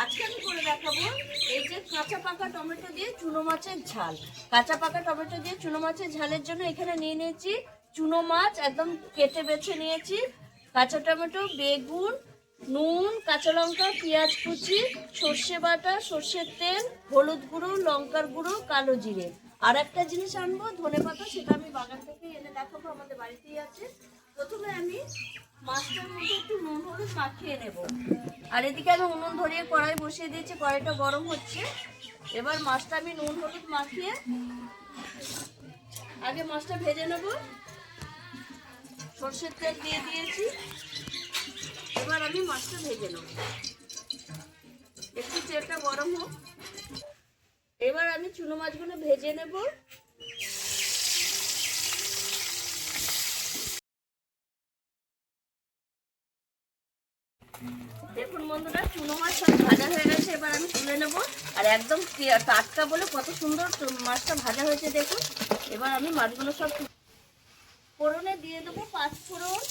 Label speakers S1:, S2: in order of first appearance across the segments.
S1: আজকে আমি করে দেখাবো এই যে কাঁচা পাকা টমেটো দিয়ে চুনো মাছের ঝাল। কাঁচা পাকা টমেটো দিয়ে চুনো মাছের ঝালের জন্য এখানে নিয়ে নিয়েছি চুনো মাছ, একদম কেটে বেছে নিয়েছি। কাঁচা টমেটো, বেগুন, নুন, কাঁচা লঙ্কা, পেঁয়াজ কুচি, সর্ষে বাটা, সর্ষের তেল, হলুদ গুঁড়ো, লঙ্কার গুঁড়ো, কালো জিরে। আর একটা জিনিস আনব, ধনে পাতা, সেটা আমি দেখাবো, আমাদের বাড়িতেই আছে। প্রথমে আমি মাছটার মধ্যে একটু নুন, হলুদ মাখিয়ে নেব। আর এদিকে আমি উনুন ধরিয়ে কড়াই বসিয়ে দিয়েছি, কড়াইটা গরম হচ্ছে। এবার মাছটা আমি নুন, হলুদ মাখিয়ে আগে মাছটা ভেজে নেব। সর্ষের তেল দিয়ে দিয়েছি। এবার আমি মাছটা ভেজে নেব। একটু তেলটা গরম হোক। এবার আমি চুনো মাছগুলো ভেজে নেব। দেখুন বন্ধুরা, চুনো মাছ সব ভাজা হয়ে গেছে, এবার আমি তুলে নেব। আর একদম টাটকা বলে কত সুন্দর মাছটা ভাজা হয়েছে, দেখুন। এবার আমি মাছগুলো সব ফোড়নে দিয়ে দেবো পাঁচ ফোড়ন,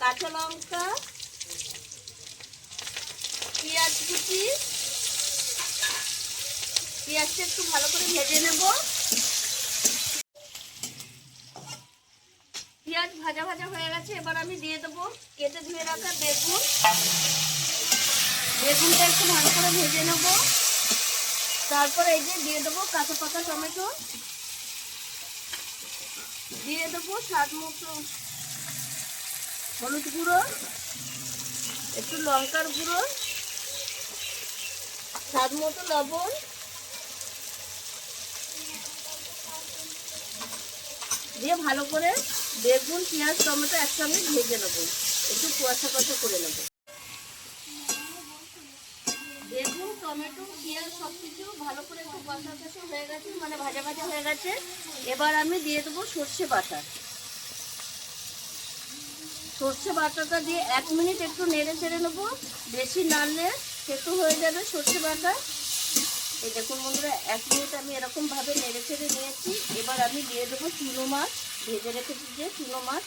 S1: কাঁচা লঙ্কা, পেঁয়াজ কুচি। পেঁয়াজটা একটু ভালো করে ভেজে নেব। পেঁয়াজ ভাজা ভাজা হয়ে গেছে, এবার আমি দিয়ে দেবো কেটে ধুয়ে রাখা বেগুন। বেগুনটা একটু ভালো করে ভেজে নেব। তারপর এই যে দিয়ে দেবো কাঁচা পাকা টমেটো। দিয়ে দেবো স্বাদ মতো হলুদ গুঁড়ো, একটু লঙ্কার গুঁড়ো, স্বাদ মতো লবণ। দিয়ে ভালো করে বেগুন, পেঁয়াজ, টমেটো একসঙ্গে ভেজে নেব। একটু কুয়াশা কুয়াশা করে নেব। বেগুন, টমেটো, পেঁয়াজ সব কিছু ভালো করে একটু কষা কষা হয়ে গেছে মানে ভাজা ভাজা হয়ে গেছে। এবার আমি দিয়ে দেবো সর্ষে বাটা। সর্ষে বাটাটা দিয়ে এক মিনিট একটু নেড়ে চেড়ে নেব। বেশি নাড়লে সেটু হয়ে যাবে সর্ষে বাটা। এই দেখুন বন্ধুরা, এক মিনিট আমি এরকম ভাবে নেড়ে চেড়ে নিয়েছি। এবার আমি দিয়ে দেবো চুনো মাছ, ভেজে রেখেছি যে চুনো মাছ।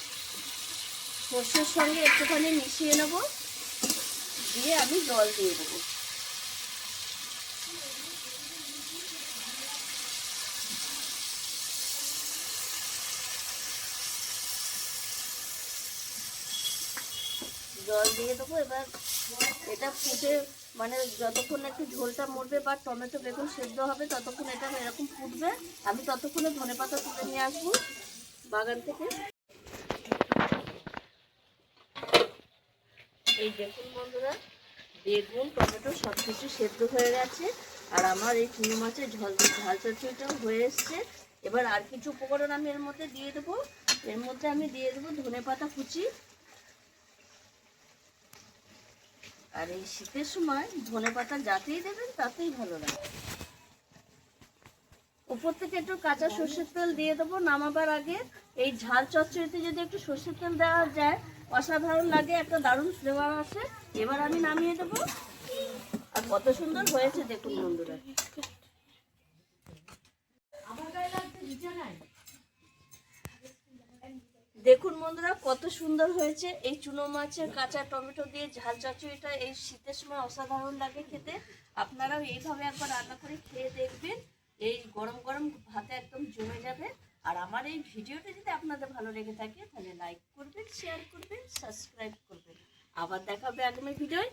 S1: সর্ষের সঙ্গে একটুখানি মিশিয়ে নেব। দিয়ে আমি জল দিয়ে দেবো। জল দিয়ে দেবো, এবার এটা ফুটে মানে যতক্ষণ একটু ঝোলটা মরবে বা টমেটো, বেগুন সেদ্ধ হবে, ততক্ষণ এটা এরকম ফুটবে। আমি ততক্ষণে ধনে পাতা তুলে নিয়ে আসব বাগান থেকে। এই দেখুন বন্ধুরা, বেগুন, টমেটো সব কিছু সেদ্ধ হয়ে গেছে। আর আমার এই চুনো মাছের ঝাল ঝাল চচ্চড়িটাও হয়ে এসছে। এবার আর কিছু উপকরণ আমি এর মধ্যে দিয়ে দেবো। এর মধ্যে আমি দিয়ে দেবো ধনে পাতা কুচি। আর এই শীতের সময় ধনে পাতা যাতেই দেবেন, তাতেই ভালো লাগে। উপর থেকে একটু কাঁচা সর্ষের তেল দিয়ে দেবো, নামাবার আগে এই ঝাল চচ্চড়িতে যদি একটু সর্ষের তেল দেওয়া যায়, অসাধারণ লাগে, একটা দারুণ ফ্লেভার আসে। এবার আমি নামিয়ে দেবো। আর কত সুন্দর হয়েছে দেখুন বন্ধুরা। দেখুন বন্ধুরা, কত সুন্দর হয়েছে। এই চুনো মাছের কাঁচা টমেটো দিয়ে ঝাল চচ্চড়িটা এই শীতের সময় অসাধারণ লাগে খেতে। আপনারাও এইভাবে একবার রান্না করে খেয়ে দেখবেন। এই গরম গরম ভাতে একদম জমে যাবে। আর আমার এই ভিডিওটা যদি আপনাদের ভালো লেগে থাকে, তাহলে লাইক করবেন শেয়ার করবেন সাবস্ক্রাইব করবেন। আবার দেখা হবে আগামী ভিডিওয়।